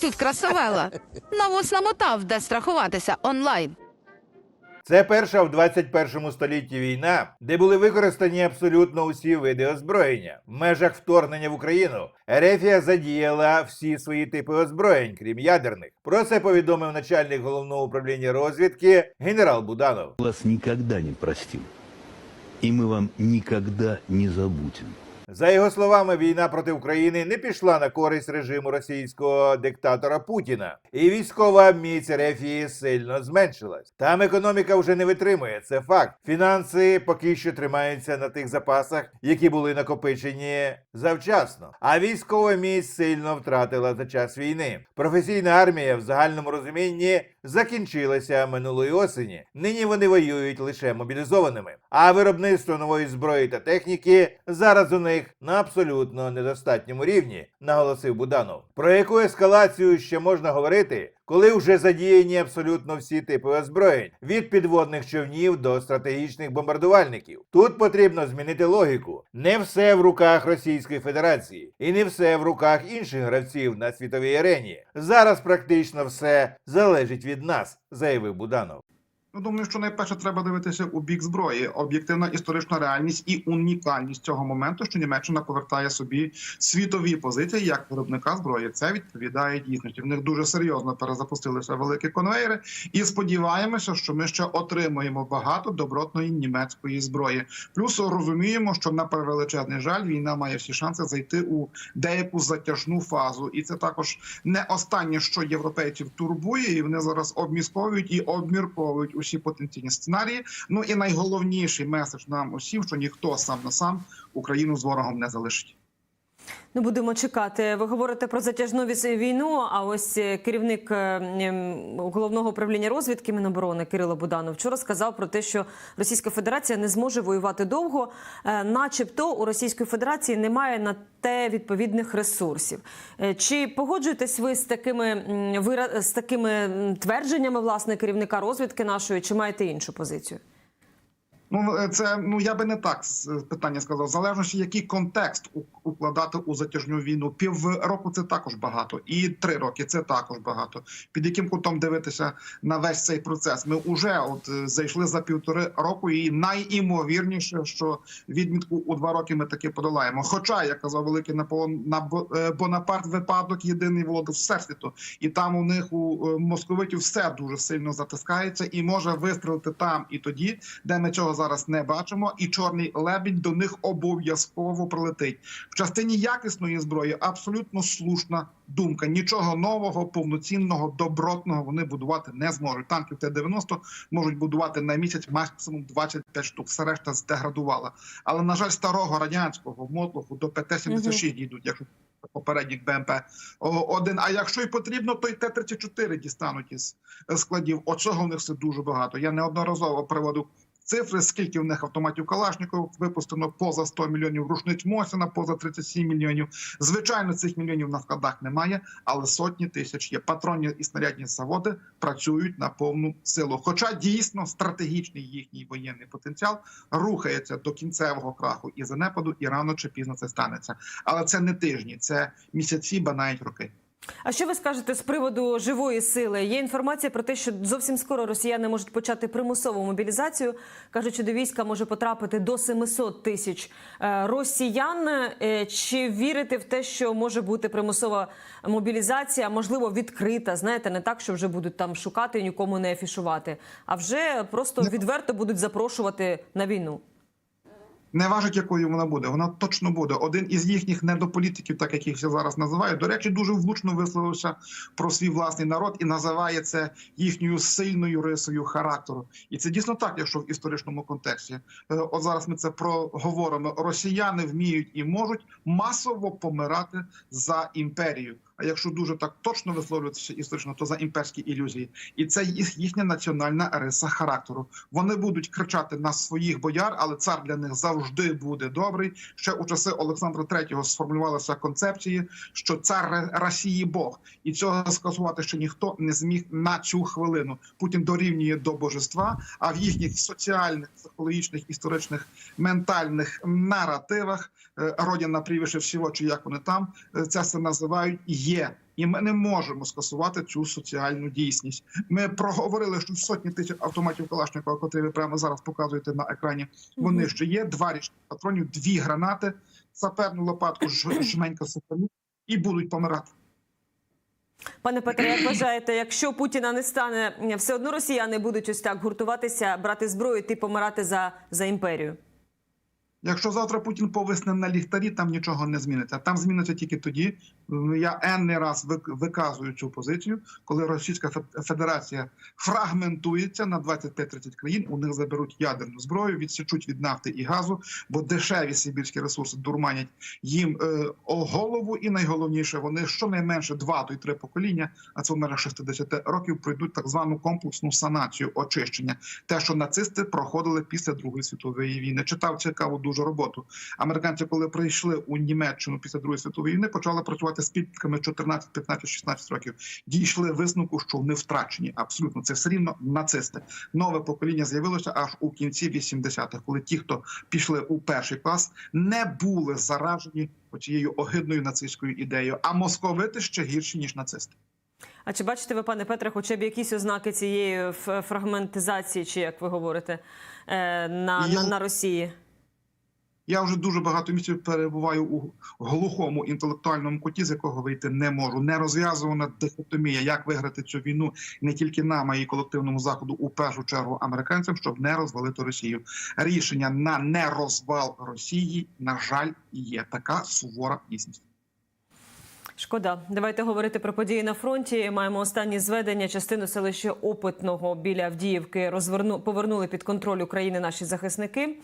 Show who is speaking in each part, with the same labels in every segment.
Speaker 1: Тут красавела. Навоз намотав, де страхуватися онлайн.
Speaker 2: Це перша в 21 столітті війна, де були використані абсолютно усі види озброєння. В межах вторгнення в Україну Ерефія задіяла всі свої типи озброєнь, крім ядерних. Про це повідомив начальник головного управління розвідки генерал Буданов.
Speaker 3: вас никогда не простим. И мы вам никогда не забудем.
Speaker 2: За його словами, війна проти України не пішла на користь режиму російського диктатора Путіна, і військова міць Рефії сильно зменшилась. Там економіка вже не витримує. Це факт. Фінанси поки що тримаються на тих запасах, які були накопичені завчасно. А військова міць сильно втратила за час війни. Професійна армія в загальному розумінні закінчилася минулої осені. Нині вони воюють лише мобілізованими. А виробництво нової зброї та техніки зараз у них на абсолютно недостатньому рівні, наголосив Буданов. Про яку ескалацію ще можна говорити, коли вже задіяні абсолютно всі типи озброєнь від підводних човнів до стратегічних бомбардувальників. Тут потрібно змінити логіку. Не все в руках Російської Федерації, і не все в руках інших гравців на світовій арені. Зараз практично все залежить від нас, заявив Буданов.
Speaker 4: Ну, думаю, що найперше треба дивитися у бік зброї. Об'єктивна історична реальність і унікальність цього моменту, що Німеччина повертає собі світові позиції як виробника зброї. Це відповідає дійсності. В них дуже серйозно перезапустилися великі конвейери, і сподіваємося, що ми ще отримаємо багато добротної німецької зброї. Плюс розуміємо, що на превеличезний жаль війна має всі шанси зайти у деяку затяжну фазу, і це також не останнє, що європейців турбує, і вони зараз обмісковують і обмірковують усі потенційні сценарії. Ну і найголовніший меседж нам усім, що ніхто сам на сам Україну з ворогом не залишить.
Speaker 5: Ну, будемо чекати. Ви говорите про затяжну війну. А ось е, керівник е, головного управління розвідки Міноборони Кирило Буданов вчора сказав про те, що Російська Федерація не зможе воювати довго, е, начебто у Російської Федерації немає на те відповідних ресурсів. Чи погоджуєтесь ви з такими з такими твердженнями власне керівника розвідки нашої, чи маєте іншу позицію?
Speaker 4: Ну е, це ну я би не так е, питання сказав. В залежності, який контекст укладати у затяжну війну. Пів року це також багато, і три роки це також багато. Під яким кутом дивитися на весь цей процес? Ми вже от е, зайшли за півтори року, і найімовірніше, що відмітку у два роки ми таки подолаємо. Хоча як казав великий Наполеон на Бонапарт випадок єдиний володар всесвіту, і там у них у московитів все дуже сильно затискається і може вистрілити там і тоді, де ми цього зараз не бачимо, і чорний лебідь до них обов'язково прилетить. В частині якісної зброї абсолютно слушна думка. Нічого нового, повноцінного, добротного вони будувати не зможуть. Танків Т-90 можуть будувати на місяць максимум 25 штук. Все решта здеградувала. Але на жаль, старого радянського мотлоху до ПТ-76 дійдуть, якщо попередніх БМП О, один. А якщо й потрібно, то й Т-34 дістануть із е, складів. Оцього в них все дуже багато. Я неодноразово приводив цифри, скільки в них автоматів Калашников випустено поза 100 мільйонів, рушниць Мосіна поза 37 мільйонів. Звичайно, цих мільйонів на складах немає, але сотні тисяч є. Патронні і снарядні заводи працюють на повну силу. Хоча дійсно стратегічний їхній воєнний потенціал рухається до кінцевого краху і занепаду, і рано чи пізно це станеться. Але це не тижні, це місяці, ба навіть роки.
Speaker 5: А що ви скажете з приводу живої сили? Є інформація про те, що зовсім скоро росіяни можуть почати примусову мобілізацію. кажуть, що до війська може потрапити до 700 тисяч е, росіян. Е, Чи вірите в те, що може бути примусова мобілізація, можливо, відкрита? Знаєте, не так, що вже будуть там шукати і нікому не афішувати, а вже просто відверто будуть запрошувати на війну.
Speaker 4: Не важить, якою вона буде. Вона точно буде. Один із їхніх недополітиків, так як їх всі зараз називають, до речі, дуже влучно висловився про свій власний народ і називає це їхньою сильною рисою характеру. І це дійсно так, якщо в історичному контексті. Е, От зараз ми це проговоримо. Росіяни вміють і можуть масово помирати за імперію. А якщо дуже так точно висловлюватися історично, то за імперські ілюзії, і це їхня національна риса характеру. Вони будуть кричати на своїх бояр, але цар для них завжди буде добрий. Ще у часи Олександра III сформулювалися концепції, що цар Росії Бог, і цього скасувати ще ніхто не зміг на цю хвилину. Путін дорівнює до божества, а в їхніх соціальних, психологічних, історичних, ментальних наративах е, родина всього, чи як вони там це все називають, є І ми не можемо скасувати цю соціальну дійсність. Ми проговорили, що сотні тисяч автоматів Калашникова, котрі ви прямо зараз показуєте на екрані. Вони ще є. Два річних патронів, дві гранати, саперну лопатку, жменька саперну, і будуть помирати.
Speaker 5: Пане Петре, як вважаєте, якщо Путіна не стане, все одно росіяни будуть ось так гуртуватися, брати зброю, йти помирати за, за імперію?
Speaker 4: Якщо завтра Путін повисне на ліхтарі, там нічого не зміниться. Там зміниться тільки тоді. Я енний раз виказую цю позицію, коли Російська Федерація фрагментується на 25-30 країн. У них заберуть ядерну зброю, відсічуть від нафти і газу, бо дешеві сибірські ресурси дурманять їм е, голову. І найголовніше, вони щонайменше два то й три покоління, а це в межах 60 років, пройдуть так звану комплексну санацію очищення. Те, що нацисти проходили після Другої світової війни. Читав цікаву дуже роботу. Американці, коли прийшли у Німеччину після Другої світової війни, почали працювати з підлітками 14, 15, 16 років. Дійшли висновку, що вони втрачені. Абсолютно це все рівно нацисти. Нове покоління з'явилося аж у кінці 80-х, коли ті, хто пішли у перший клас, не були заражені цією огидною нацистською ідеєю. А московити ще гірші ніж нацисти.
Speaker 5: А чи бачите ви, пане Петре, хоча б якісь ознаки цієї фрагментизації, чи як ви говорите, е, на,
Speaker 4: Я-
Speaker 5: на, на Росії?
Speaker 4: Я вже дуже багато місяців перебуваю у глухому інтелектуальному куті, з якого вийти не можу. Не розв'язувана дихотомія, як виграти цю війну не тільки нам, а й колективному заходу, у першу чергу американцям, щоб не розвалити Росію. Рішення на нерозвал Росії, на жаль, є така сувора дійсність.
Speaker 5: Шкода. Давайте говорити про події на фронті. Маємо останні зведення. Частину селища Опитного біля Авдіївки розверну повернули під контроль України наші захисники.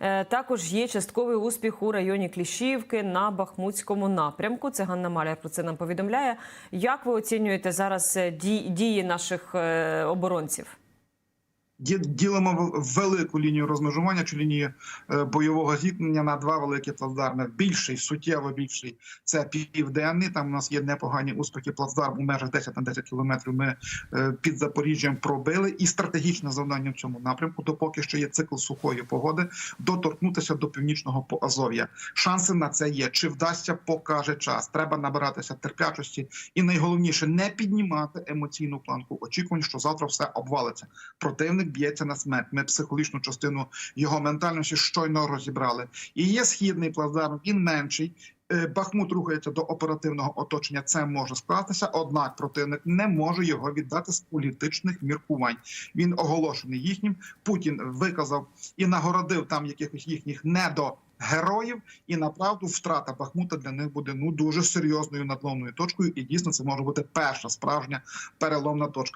Speaker 5: Е, також є частковий успіх у районі Кліщівки на Бахмутському напрямку. Це Ганна Маляр про це нам повідомляє. Як ви оцінюєте зараз е, дії наших е, оборонців?
Speaker 4: Ді- Ділимо велику лінію розмежування чи лінію е, бойового зіткнення на два великі плацдарми. Більший, суттєво більший це південний. Там у нас є непогані успіхи. Плацдарм у межах 10 на 10 кілометрів. Ми е, під Запоріжжям пробили. І стратегічне завдання в цьому напрямку, допоки ще є цикл сухої погоди, доторкнутися до північного Поазов'я. Шанси на це є. Чи вдасться, покаже час. Треба набиратися терплячості, і найголовніше не піднімати емоційну планку очікувань, що завтра все обвалиться. Противник б'ється на смерть. Ми психологічну частину його ментальності щойно розібрали. І є східний плацдарм, він менший. Е, Бахмут рухається до оперативного оточення. Це може скластися, однак противник не може його віддати з політичних міркувань. Він оголошений їхнім. Путін виказав і нагородив там якихось їхніх недогероїв. І направду втрата Бахмута для них буде ну дуже серйозною надломною точкою. І дійсно це може бути перша справжня переломна точка.